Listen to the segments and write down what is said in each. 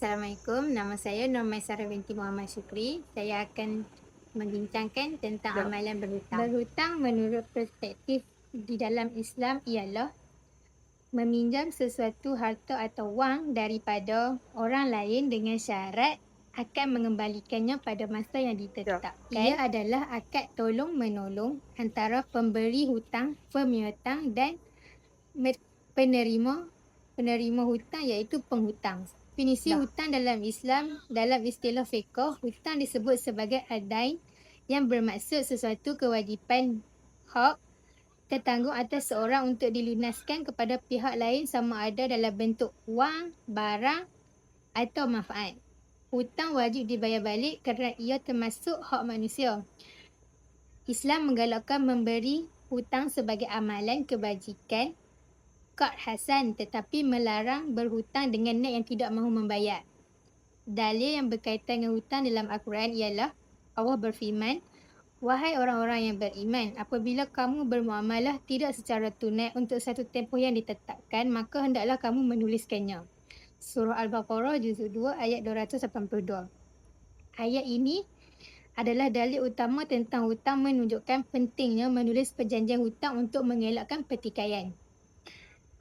Assalamualaikum, nama saya Nur Maisara binti Muhammad Syukri. Saya akan membincangkan tentang Ya. amalan berhutang. Berhutang menurut perspektif di dalam Islam ialah meminjam sesuatu harta atau wang daripada orang lain dengan syarat akan mengembalikannya pada masa yang ditetapkan. Ia adalah akad tolong menolong antara pemberi hutang, pemiutang dan penerima penerima hutang iaitu penghutang. Definisi Dah. hutang dalam Islam dalam istilah fiqh, hutang disebut sebagai adain yang bermaksud sesuatu kewajipan hak tertanggung atas seorang untuk dilunaskan kepada pihak lain sama ada dalam bentuk wang, barang atau manfaat. Hutang wajib dibayar balik kerana ia termasuk hak manusia. Islam menggalakkan memberi hutang sebagai amalan kebajikan kad hasan tetapi melarang berhutang dengan niat yang tidak mahu membayar. Dalil yang berkaitan dengan hutang dalam Al-Quran ialah Allah berfirman, Wahai orang-orang yang beriman, apabila kamu bermuamalah tidak secara tunai untuk satu tempoh yang ditetapkan, maka hendaklah kamu menuliskannya. Surah Al-Baqarah juzuk 2 ayat 282. Ayat ini adalah dalil utama tentang hutang menunjukkan pentingnya menulis perjanjian hutang untuk mengelakkan pertikaian.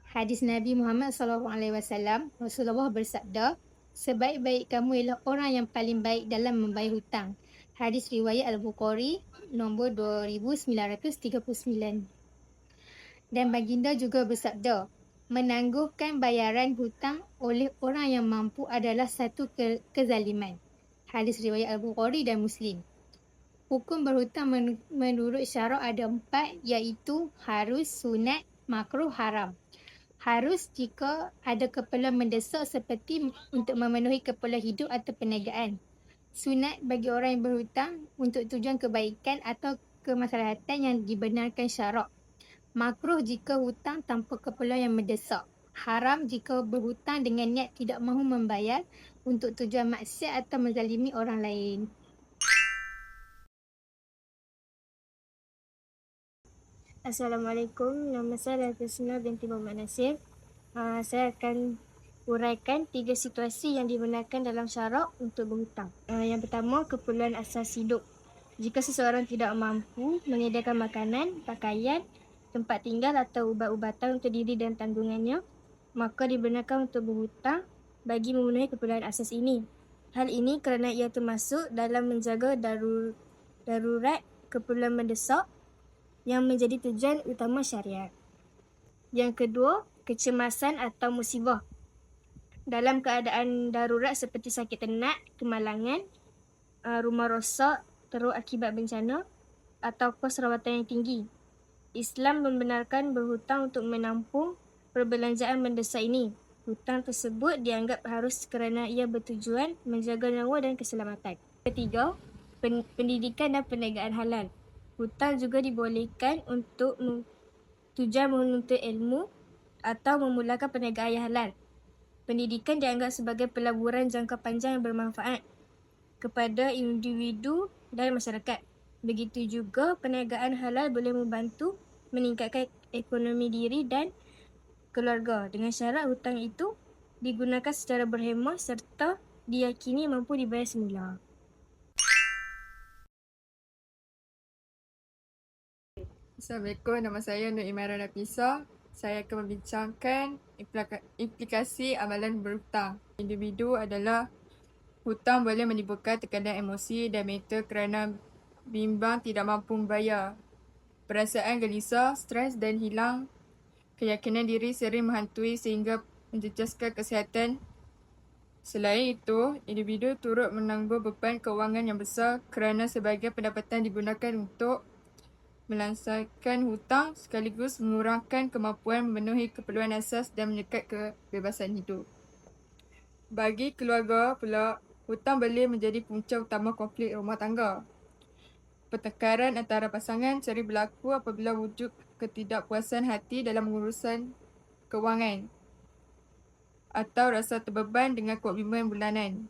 Hadis Nabi Muhammad SAW, Rasulullah bersabda, sebaik-baik kamu ialah orang yang paling baik dalam membayar hutang. Hadis riwayat Al-Bukhari nombor 2939. Dan baginda juga bersabda, menangguhkan bayaran hutang oleh orang yang mampu adalah satu ke- kezaliman. Hadis riwayat Al-Bukhari dan Muslim. Hukum berhutang men- menurut syarak ada empat iaitu harus, sunat, makruh, haram. Harus jika ada keperluan mendesak seperti untuk memenuhi keperluan hidup atau perniagaan. Sunat bagi orang yang berhutang untuk tujuan kebaikan atau kemaslahatan yang dibenarkan syarak. Makruh jika hutang tanpa keperluan yang mendesak. Haram jika berhutang dengan niat tidak mahu membayar untuk tujuan maksiat atau menzalimi orang lain. Assalamualaikum, nama saya Ratusna binti Muhammad Nasir. Uh, saya akan uraikan tiga situasi yang dibenarkan dalam syarak untuk berhutang. Uh, yang pertama, keperluan asas hidup. Jika seseorang tidak mampu menyediakan makanan, pakaian, tempat tinggal atau ubat-ubatan untuk diri dan tanggungannya, maka dibenarkan untuk berhutang bagi memenuhi keperluan asas ini. Hal ini kerana ia termasuk dalam menjaga darur, darurat keperluan mendesak yang menjadi tujuan utama syariat. Yang kedua, kecemasan atau musibah. Dalam keadaan darurat seperti sakit ternak, kemalangan, uh, rumah rosak, teruk akibat bencana atau kos rawatan yang tinggi. Islam membenarkan berhutang untuk menampung perbelanjaan mendesak ini. Hutang tersebut dianggap harus kerana ia bertujuan menjaga nyawa dan keselamatan. Ketiga, pen- pendidikan dan perniagaan halal. Hutang juga dibolehkan untuk tujuan menuntut ilmu atau memulakan perniagaan halal. Pendidikan dianggap sebagai pelaburan jangka panjang yang bermanfaat kepada individu dan masyarakat. Begitu juga perniagaan halal boleh membantu meningkatkan ekonomi diri dan keluarga dengan syarat hutang itu digunakan secara berhemah serta diyakini mampu dibayar semula. Assalamualaikum, nama saya Nur Imara Nafisa. Saya akan membincangkan implika- implikasi amalan berhutang. Individu adalah hutang boleh menimbulkan tekanan emosi dan mental kerana bimbang tidak mampu membayar. Perasaan gelisah, stres dan hilang keyakinan diri sering menghantui sehingga menjejaskan kesihatan. Selain itu, individu turut menanggung beban kewangan yang besar kerana sebahagian pendapatan digunakan untuk melansaikan hutang sekaligus mengurangkan kemampuan memenuhi keperluan asas dan menyekat kebebasan hidup. Bagi keluarga pula, hutang boleh menjadi punca utama konflik rumah tangga. Pertengkaran antara pasangan sering berlaku apabila wujud ketidakpuasan hati dalam urusan kewangan atau rasa terbeban dengan komitmen bulanan.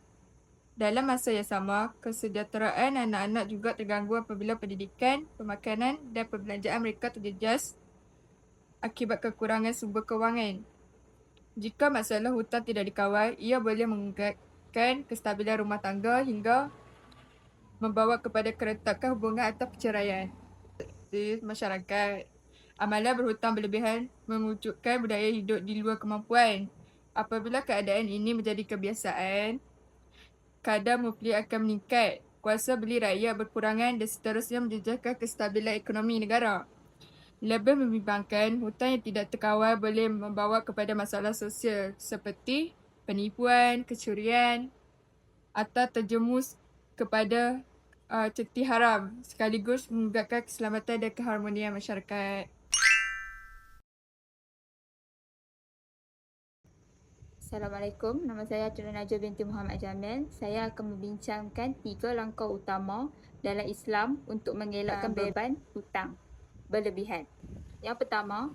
Dalam masa yang sama, kesejahteraan anak-anak juga terganggu apabila pendidikan, pemakanan dan perbelanjaan mereka terjejas akibat kekurangan sumber kewangan. Jika masalah hutang tidak dikawal, ia boleh menyebabkan kestabilan rumah tangga hingga membawa kepada keretakan hubungan atau perceraian. Di masyarakat, amalan berhutang berlebihan mewujudkan budaya hidup di luar kemampuan. Apabila keadaan ini menjadi kebiasaan, kadar muflis akan meningkat, kuasa beli rakyat berkurangan dan seterusnya menjejaskan kestabilan ekonomi negara. Lebih membimbangkan, hutang yang tidak terkawal boleh membawa kepada masalah sosial seperti penipuan, kecurian atau terjemus kepada uh, ceti haram sekaligus menggugurkan keselamatan dan keharmonian masyarakat. Assalamualaikum, nama saya Tun Najwa binti Muhammad Jamil. Saya akan membincangkan tiga langkah utama dalam Islam untuk mengelakkan beban hutang berlebihan. Yang pertama,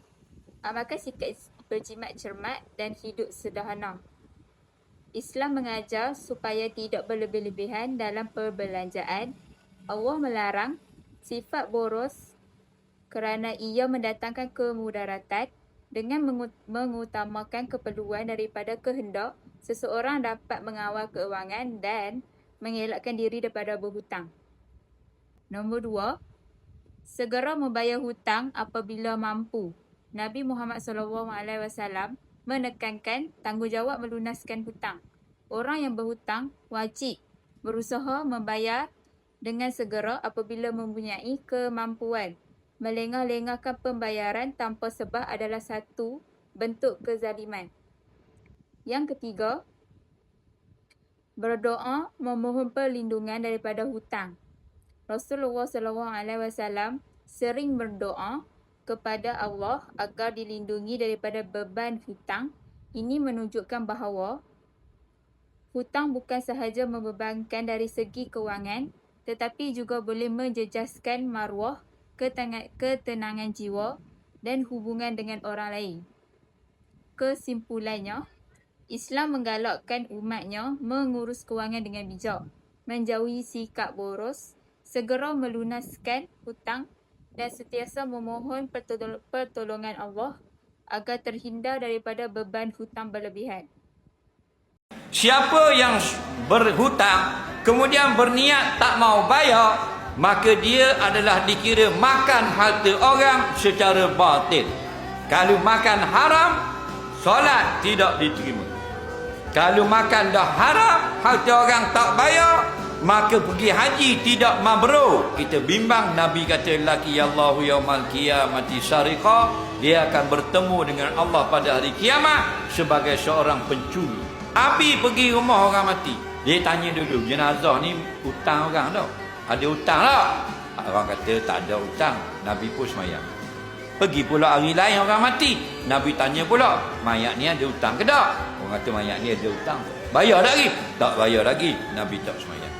amalkan sikap berjimat cermat dan hidup sederhana. Islam mengajar supaya tidak berlebih-lebihan dalam perbelanjaan. Allah melarang sifat boros kerana ia mendatangkan kemudaratan dengan mengut- mengutamakan keperluan daripada kehendak seseorang dapat mengawal keuangan dan mengelakkan diri daripada berhutang. Nombor dua, segera membayar hutang apabila mampu. Nabi Muhammad SAW menekankan tanggungjawab melunaskan hutang. Orang yang berhutang wajib berusaha membayar dengan segera apabila mempunyai kemampuan. Melengah-lengahkan pembayaran tanpa sebab adalah satu bentuk kezaliman. Yang ketiga, berdoa memohon perlindungan daripada hutang. Rasulullah SAW sering berdoa kepada Allah agar dilindungi daripada beban hutang. Ini menunjukkan bahawa hutang bukan sahaja membebankan dari segi kewangan tetapi juga boleh menjejaskan maruah, ketenangan, ketenangan jiwa dan hubungan dengan orang lain. Kesimpulannya, Islam menggalakkan umatnya mengurus kewangan dengan bijak, menjauhi sikap boros, segera melunaskan hutang dan sentiasa memohon pertol- pertolongan Allah agar terhindar daripada beban hutang berlebihan. Siapa yang berhutang kemudian berniat tak mau bayar maka dia adalah dikira makan harta orang secara batil. Kalau makan haram solat tidak diterima. Kalau makan dah haram harta orang tak bayar maka pergi haji tidak mabrur. Kita bimbang Nabi kata laki Allahu yaumal qiyamati sariqa dia akan bertemu dengan Allah pada hari kiamat sebagai seorang pencuri. Abi pergi rumah orang mati. Dia tanya dulu, jenazah ni hutang orang tau. Ada hutang tak? Orang kata tak ada hutang. Nabi pun semayang. Pergi pula hari lain orang mati. Nabi tanya pula, mayat ni ada hutang ke tak? Orang kata mayat ni ada hutang. Bayar lagi? Tak bayar lagi. Nabi tak semayang.